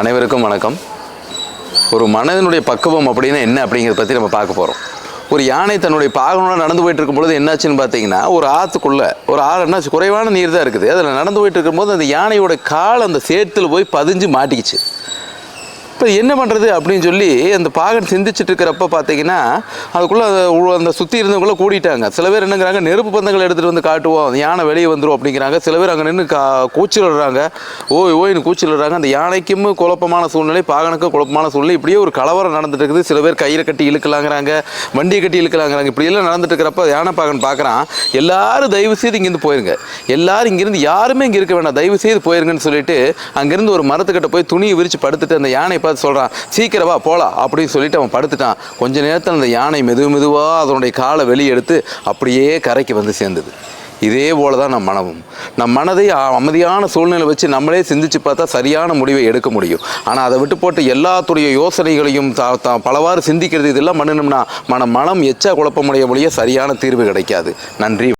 அனைவருக்கும் வணக்கம். ஒரு மனதினுடைய பக்குவம் அப்படின்னா என்ன அப்படிங்கிறத பற்றி நம்ம பார்க்க போகிறோம் ஒரு யானை தன்னுடைய பாகனோட நடந்து போயிட்டு இருக்கும் பொழுது என்னாச்சுன்னு பார்த்தீங்கன்னா ஒரு ஆற்றுக்குள்ளே ஒரு ஆறு என்னாச்சு குறைவான நீர் தான் இருக்குது. அதில் நடந்து போயிட்டு இருக்கும்போது அந்த யானையோட கால் அந்த சேத்தில் போய் பதிஞ்சு மாட்டிக்கிச்சு. இப்போ என்ன பண்ணுறது அப்படின்னு சொல்லி அந்த பாகன் சிந்திச்சுட்டு இருக்கிறப்ப பார்த்தீங்கன்னா அதுக்குள்ளே அந்த சுற்றி இருந்தவங்கள கூடிட்டாங்க. சில பேர் என்னங்கிறாங்க நெருப்பு பந்தங்கள் எடுத்துகிட்டு வந்து காட்டுவோம் யானை வெளியே வந்துடும் அப்படிங்கிறாங்க. சில பேர் அங்கே நின்று கா கூச்சல் விடுறாங்க. ஓய் ஓய்னு கூச்சல் விடுறாங்க. அந்த யானைக்கும் குழப்பமான சூழ்நிலை பாகனுக்கும் குழப்பமான சூழ்நிலை. இப்படியே ஒரு கலவரம் நடந்துட்டு இருக்குது. சில பேர் கயிறை கட்டி இழுக்கலாங்கிறாங்க வண்டியை கட்டி இழுக்கலாங்கிறாங்க. இப்படியெல்லாம் நடந்துட்டு இருக்கிறப்ப யானை பாகன் பார்க்குறான் எல்லாரும் தயவு செய்து இங்கேருந்து போயிருங்க. எல்லாரும் இங்கேருந்து யாருமே இங்கே இருக்க வேண்டாம். தயவு செய்து போயிருங்கன்னு சொல்லிட்டு அங்கேருந்து ஒரு மரத்துக்கிட்ட போய் துணியை விரித்து படுத்துட்டு அந்த யானை பார்த்து சொல்கிறான் சீக்கிரம் போகலாம் அப்படின்னு சொல்லிட்டு அவன் படுத்துட்டான். கொஞ்ச நேரத்தில் அந்த யானை மெது மெதுவாக அதனுடைய காலை வெளியே எடுத்து அப்படியே கரைக்கு வந்து சேர்ந்தது. இதே போல தான் நம் மனமும். நம் மனதை அமைதியான சூழ்நிலை வச்சு நம்மளே சிந்திச்சு பார்த்தா சரியான முடிவை எடுக்க முடியும். ஆனால் அதை விட்டு போட்டு எல்லாத்துடைய யோசனைகளையும் பலவாறு சிந்திக்கிறது இதெல்லாம் பண்ணினோம்னா மன மனம் எச்சா குழப்பமுடைய முடிய சரியான தீர்வு கிடைக்காது. நன்றி.